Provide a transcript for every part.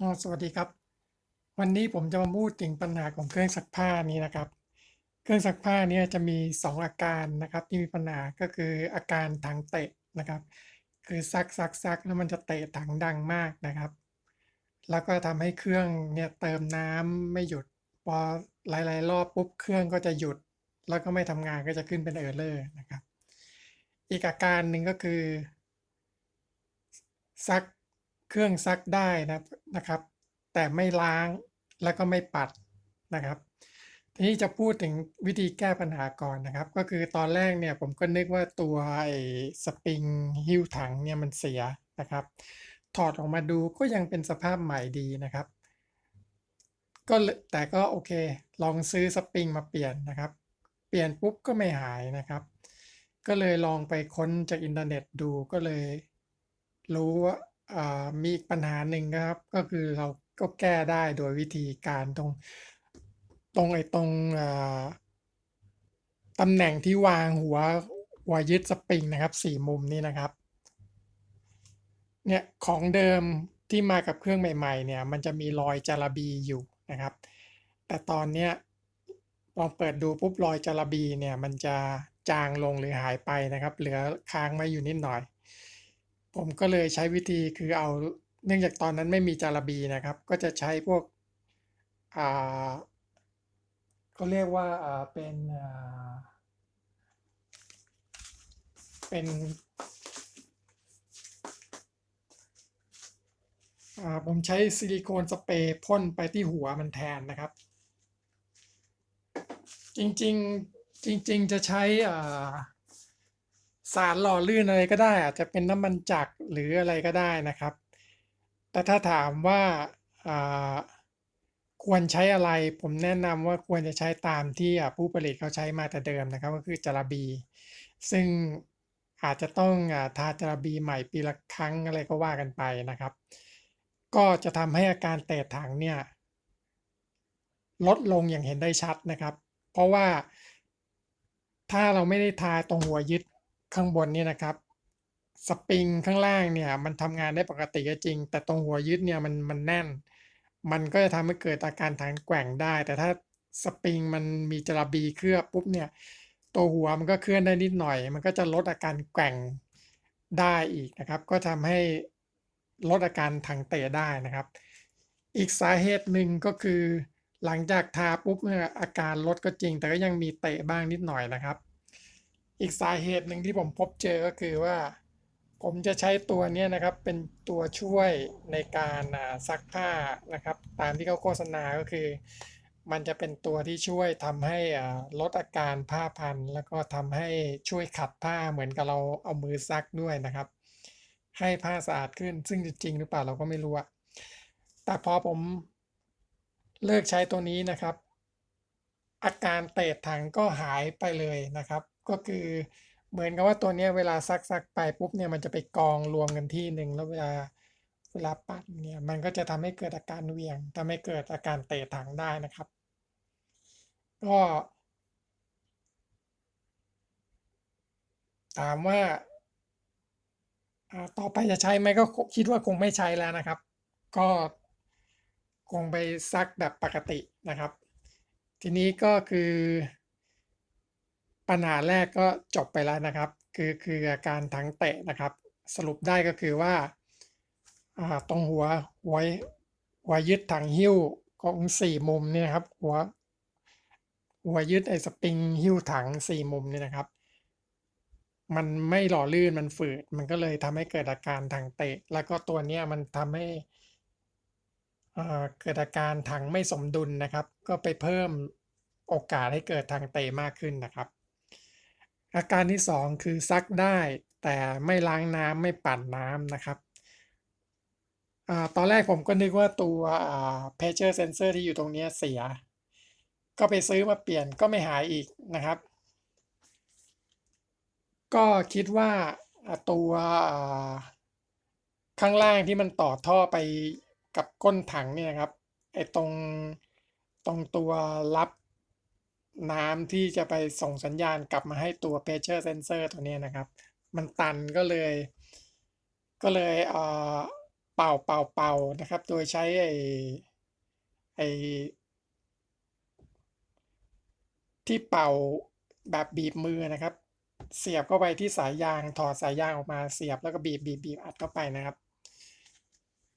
อ๋อสวัสดีครับ วันนี้ผมจะมาพูดถึงปัญหาของเครื่องซักผ้านี้นะครับ เครื่องซักผ้านี่ยจะมี 2 อาการนะครับ ที่มีปัญหาก็คืออาการถังเตะนะครับ คือซักซักซักแล้วมันจะเตะถังดังมากนะครับ แล้วก็ทำให้เครื่องเนี่ยเติมน้ำไม่หยุดพอหลายๆ รอบปุ๊บเครื่องก็จะหยุด แล้วก็ไม่ทำงานก็จะขึ้นเป็น Error นะครับ อีกอาการหนึ่งก็คือซัก เครื่องซักได้นะนะครับ แต่ไม่ล้างแล้วก็ไม่ปัดนะครับ ทีนี้จะพูดถึงวิธีแก้ปัญหาก่อนนะครับ ก็คือตอนแรกเนี่ยผมก็นึกว่าตัวไอ้สปริงหิ้วถังเนี่ยมันเสียนะครับ ถอดออกมาดูก็ยังเป็นสภาพใหม่ดีนะครับ ก็แต่ก็โอเค ลองซื้อสปริงมาเปลี่ยนนะครับ เปลี่ยนปุ๊บก็ไม่หายนะครับ ก็เลยลองไปค้นจากอินเทอร์เน็ตดูก็เลยรู้ว่า อ่ามีอีกปัญหาหนึ่งนะครับ ก็คือเราก็แก้ได้โดยวิธีการตรงตรงไอ้ตรงอ่าตำแหน่งที่วางหัวหัวยึดสปริงนะครับสี่มุมนี่นะครับเนี่ยของเดิมที่มากับเครื่องใหม่ ๆ เนี่ย มันจะมีรอยจาระบีอยู่นะครับ แต่ตอนเนี้ยลองเปิดดูปุ๊บรอยจาระบีเนี่ยมันจะจางลงหรือหายไปนะครับ เหลือค้างไว้อยู่นิดหน่อย ผมก็เลยใช้วิธีคือเอาเนื่องจากตอนนั้นไม่มีจาระบีนะครับ ก็จะใช้พวกอ่าเขาเรียกว่าอ่าเป็นอ่าเป็นอ่าผมใช้ซิลิโคนสเปรย์พ่นไปที่หัวมันแทนนะครับ จริงๆจริง ๆ จะใช้อ่า สารหล่อลื่นอะไรก็ได้ อาจจะเป็นน้ำมันจักรหรืออะไรก็ได้นะครับ แต่ถ้าถามว่าควรใช้อะไรผมแนะนำว่าควรจะใช้ตามที่ผู้ผลิตเขาใช้มาแต่เดิมนะครับ ก็คือจาระบี ซึ่งอาจจะต้องอทาจาระบีใหม่ปีละครั้งอะไรก็ว่ากันไปนะครับ ก็จะทำให้อาการเตะถังเนี่ยลดลงอย่างเห็นได้ชัดนะครับ เพราะว่าถ้าเราไม่ได้ทาตรงหัวยึด ข้างบนนี่นะครับสปริงข้างล่างเนี่ยมันทำงานได้ปกติก็จริง แต่ตรงหัวยึดเนี่ยมันมันแน่น มันก็จะทำให้เกิดอาการถังแกว่งได้ แต่ถ้าสปริงมันมีจระบีเคลือบปุ๊บเนี่ยตัวหัวมันก็เคลื่อนได้นิดหน่อย มันก็จะลดอาการแกว่งได้อีกนะครับ ก็ทำให้ลดอาการถังเตะได้นะครับ อีกสาเหตุหนึ่งก็คือ หลังจากทาปุ๊บเนี่ยอาการลดก็จริง แต่ก็ยังมีเตะบ้างนิดหน่อยนะครับ อีกสาเหตุหนึ่งที่ผมพบเจอก็คือว่า ผมจะใช้ตัวนี้นะครับเป็นตัวช่วยในการซักผ้านะครับ ตามที่เขาโฆษณาก็คือ มันจะเป็นตัวที่ช่วยทำให้ลดอาการผ้าพันแล้วก็ทำให้ช่วยขัดผ้าเหมือนกับเราเอามือซักด้วยนะครับ ให้ผ้าสะอาดขึ้นซึ่งจริงหรือเปล่าเราก็ไม่รู้อะแต่พอผมเลิกใช้ตัวนี้นะครับ อาการเตะถังก็หายไปเลยนะครับ ก็คือเหมือนกับว่าตัวเนี้ยเวลาซักซักไปปุ๊บเนี่ยมันจะไปกองรวมกันที่หนึ่งแล้วเวลาเวลาปัดเนี่ยมันก็จะทำให้เกิดอาการเหวี่ยงทำให้เกิดอาการเตะถังได้นะครับ ก็ถามว่าต่อไปจะใช้ไหมก็คคิดว่าคงไม่ใช้แล้วนะครับ ก็คงไปซักแบบปกตินะครับ ทีนี้ก็คือ ปัญหาแรกก็จบไปแล้วนะครับ คือคืออาการถังเตะนะครับ สรุปได้ก็คือว่าตรงหัวหัวหัวยึดถังหิ้วของสี่มุมเนี่ยนะครับ หัวหัวยึดไอ้สปริงหิ้วถังสี่มุมเนี่ยนะครับ มันไม่หล่อลื่นมันฝืด มันก็เลยทำให้เกิดอาการถังเตะ แล้วก็ตัวเนี้ยมันทำให้เกิดอาการถังไม่สมดุลนะครับ ก็ไปเพิ่มโอกาสให้เกิดถังเตะมากขึ้นนะครับ อาการที่สองคือซักได้แต่ไม่ล้างน้ำไม่ปั่นน้ำนะครับอตอนแรกผมก็นึกว่าตัว pressure sensor ที่อยู่ตรงนี้เสีย ก็ไปซื้อมาเปลี่ยนก็ไม่หายอีกนะครับ ก็คิดว่าตัวข้างล่างที่มันต่อท่อไปกับก้นถังเนี่ยครับไอ้ตรงตรงตัวรับ น้ำที่จะไปส่งสัญญาณกลับมาให้ตัว pressure sensor ตัวนี้นะครับ มันตันก็เลย ก็เลยเอ่อเป่าเป่าเป่านะครับ โดยใช้ไอ้ไอ้ที่เป่าแบบบีบมือนะครับ เสียบเข้าไปที่สายยางถอดสายยางออกมาเสียบแล้วก็บีบบีบบีบอัดเข้าไปนะครับ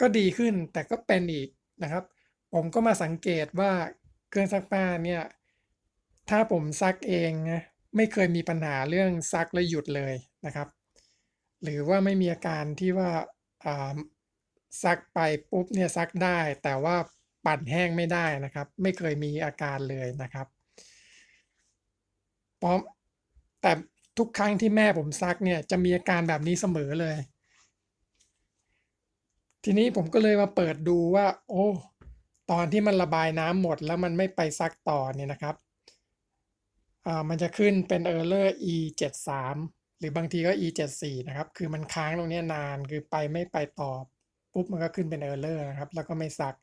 ก็ดีขึ้นแต่ก็เป็นอีกนะครับ ผมก็มาสังเกตว่าเครื่องซักผ้าเนี่ย ถ้าผมซักเองนะไม่เคยมีปัญหาเรื่องซักแล้วหยุดเลยนะครับ หรือว่าไม่มีอาการที่ว่าซักไปปุ๊บเนี่ยซักได้ แต่ว่าปั่นแห้งไม่ได้นะครับ ไม่เคยมีอาการเลยนะครับพราะแต่ทุกครั้งที่แม่ผมซักเนี่ยจะมีอาการแบบนี้เสมอเลย ทีนี้ผมก็เลยมาเปิดดูว่า โอ้ ตอนที่มันระบายน้ำหมดแล้วมันไม่ไปซักต่อเนี่ยนะครับ อ่ามันจะขึ้นเป็น error e 7 3หรือบางทีก็ e 7 4นะครับ คือมันค้างตรงนี้นานคือไปไม่ไปต่อปุ๊บมันก็ขึ้นเป็น error นะครับ แล้วก็ไม่ซัก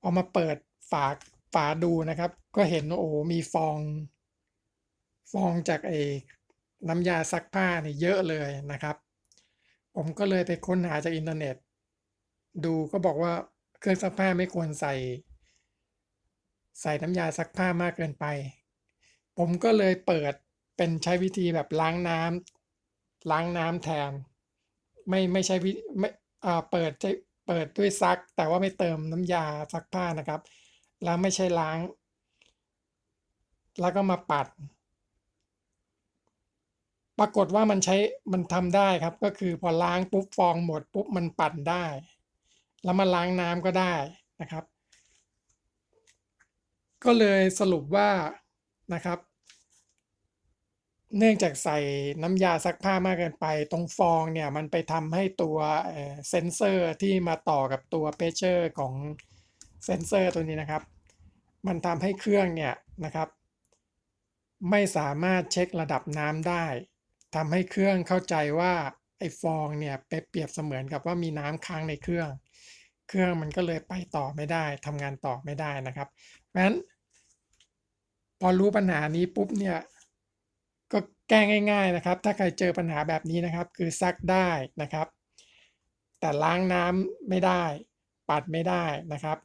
พอมาเปิดฝาฝาดูนะครับ ก็เห็นโอ้มีฟอง ฟองจากไอ้น้ำยาซักผ้าเนี่ยเยอะเลยนะครับ ผมก็เลยไปค้นหาจากอินเทอร์เน็ต ดูก็บอกว่าเครื่องซักผ้าไม่ควรใส่ ใส่น้ำยาซักผ้ามากเกินไป ผมก็เลยเปิดเป็นใช้วิธีแบบล้างน้ำล้างน้ำแทน ไม่ไม่ใช้วิไม่อ่าเปิดใช้เปิดด้วยซัก แต่ว่าไม่เติมน้ำยาซักผ้านะครับ แล้วไม่ใช่ล้าง แล้วก็มาปัด ปรากฏว่ามันใช้มันทำได้ครับ ก็คือพอล้างปุ๊บฟองหมดปุ๊บมันปั่นได้ แล้วมาล้างน้ำก็ได้นะครับ ก็เลยสรุปว่านะครับ เนื่องจากใส่น้ำยาซักผ้ามากเกินไป ตรงฟองเนี่ยมันไปทำให้ตัวเซนเซอร์ที่มาต่อกับตัวเพชเชอร์ของเซนเซอร์ตัวนี้นะครับ มันทำให้เครื่องเนี่ยนะครับ ไม่สามารถเช็คระดับน้ำได้ทำให้เครื่องเข้าใจว่าไอ้ฟองเนี่ยไปเปรียบเสมือนกับว่ามีน้ำค้างในเครื่อง เครื่องมันก็เลยไปต่อไม่ได้ทำงานต่อไม่ได้นะครับเพราะฉะนั้นพอรู้ปัญหานี้ปุ๊บเนี่ย แก้ง่าย ๆนะครับ ถ้าใครเจอปัญหาแบบนี้นะครับ คือซักได้นะครับ แต่ล้างน้ำไม่ได้ ปัดไม่ได้นะครับ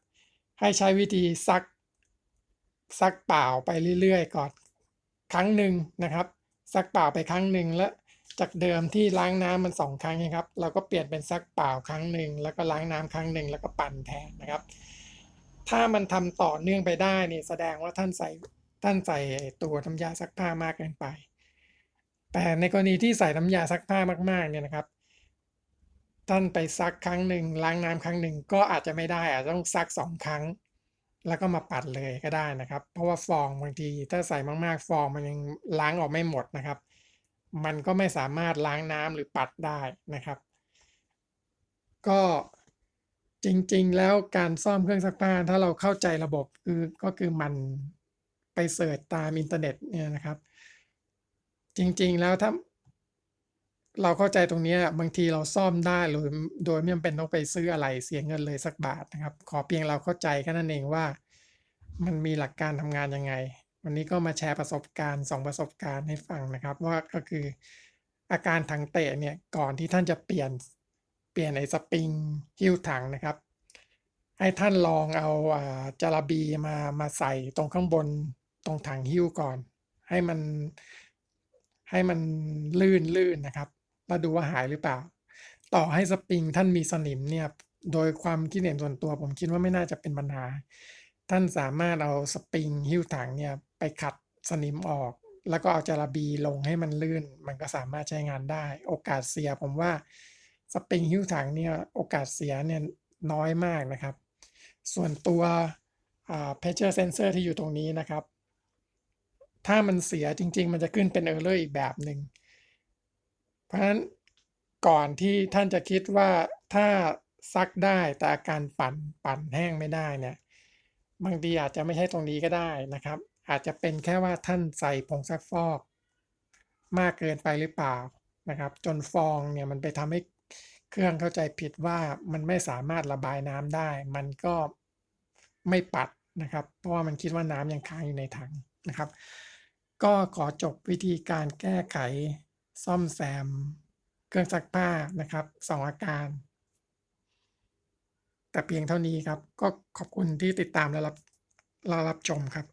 ให้ใช้วิธีซัก ซักเปล่าไปเรื่อยๆก่อนครั้งหนึ่งนะครับ ซักเปล่าไปครั้งหนึ่งแล้วจากเดิมที่ล้างน้ำมันสองครั้งนะครับ เราก็เปลี่ยนเป็นซักเปล่าครั้งหนึ่งแล้วก็ล้างน้ำครั้งหนึ่งแล้วก็ปั่นแทนนะครับ ถ้ามันทำต่อเนื่องไปได้นี่แสดงว่าท่านใส่ท่านใส่ตัวน้ำยาซักผ้ามากเกินไป แต่ในกรณีที่ใส่น้ำยาซักผ้ามาก ๆ เนี่ยนะครับ ท่านไปซักครั้งหนึ่งล้างน้ำครั้งหนึ่งก็อาจจะไม่ได้อาจจะต้องซักสองครั้ง แล้วก็มาปัดเลยก็ได้นะครับ เพราะว่าฟองบางทีถ้าใส่มากๆ ฟองมันยังล้างออกไม่หมดนะครับ มันก็ไม่สามารถล้างน้ำหรือปัดได้นะครับ ก็จริงๆ แล้วการซ่อมเครื่องซักผ้าถ้าเราเข้าใจระบบคือก็คือมันไปเสิร์ชตามอินเทอร์เน็ตเนี่ยนะครับ จริง ๆ แล้วถ้าเราเข้าใจตรงนี้บางทีเราซ่อมได้โดยโดยไม่จำเป็นต้องไปซื้ออะไรเสียเงินเลยสักบาทนะครับ ขอเพียงเราเข้าใจแค่นั้นเองว่า มันมีหลักการทำงานยังไง วันนี้ก็มาแชร์ประสบการณ์สองประสบการณ์ให้ฟังนะครับ ว่าก็คืออาการถังเตะเนี่ยก่อนที่ท่านจะเปลี่ยนเปลี่ยนไอ้สปริงหิ้วถังนะครับ ให้ท่านลองเอาอ่าจาระบีมามาใส่ตรงข้างบนตรงถังหิ้วก่อน ให้มัน ให้มันลื่นลื่นนะครับแล้วดูว่าหายหรือเปล่า ต่อให้สปริงท่านมีสนิมเนี่ยโดยความคิดเห็นส่วนตัว ผมคิดว่าไม่น่าจะเป็นปัญหา ท่านสามารถเอาสปริงหิ้วถังเนี่ยไปขัดสนิมออก แล้วก็เอาจาระบีลงให้มันลื่น มันก็สามารถใช้งานได้ โอกาสเสียผมว่าสปริงหิ้วถังเนี่ยโอกาสเสียเนี่ยน้อยมากนะครับ ส่วนตัว pressure sensor ที่อยู่ตรงนี้นะครับ ถ้ามันเสียจริง ๆ มันจะขึ้นเป็น error อีกแบบหนึ่ง เพราะฉะนั้นก่อนที่ท่านจะคิดว่าถ้าซักได้แต่อาการปั่นปั่นแห้งไม่ได้เนี่ยบางทีอาจจะไม่ใช่ตรงนี้ก็ได้นะครับ อาจจะเป็นแค่ว่าท่านใส่ผงซักฟอก มากเกินไปหรือเปล่านะครับ จนฟองเนี่ยมันไปทำให้เครื่องเข้าใจผิดว่ามันไม่สามารถระบายน้ำได้ มันก็ไม่ปัดนะครับ เพราะว่ามันคิดว่าน้ำยังค้างอยู่ในถังนะครับ ก็ขอจบวิธีการแก้ไขซ่อมแซม เครื่องซักผ้านะครับสองอาการ แต่เพียงเท่านี้ครับ ก็ขอบคุณที่ติดตามและรับและรับชมครับ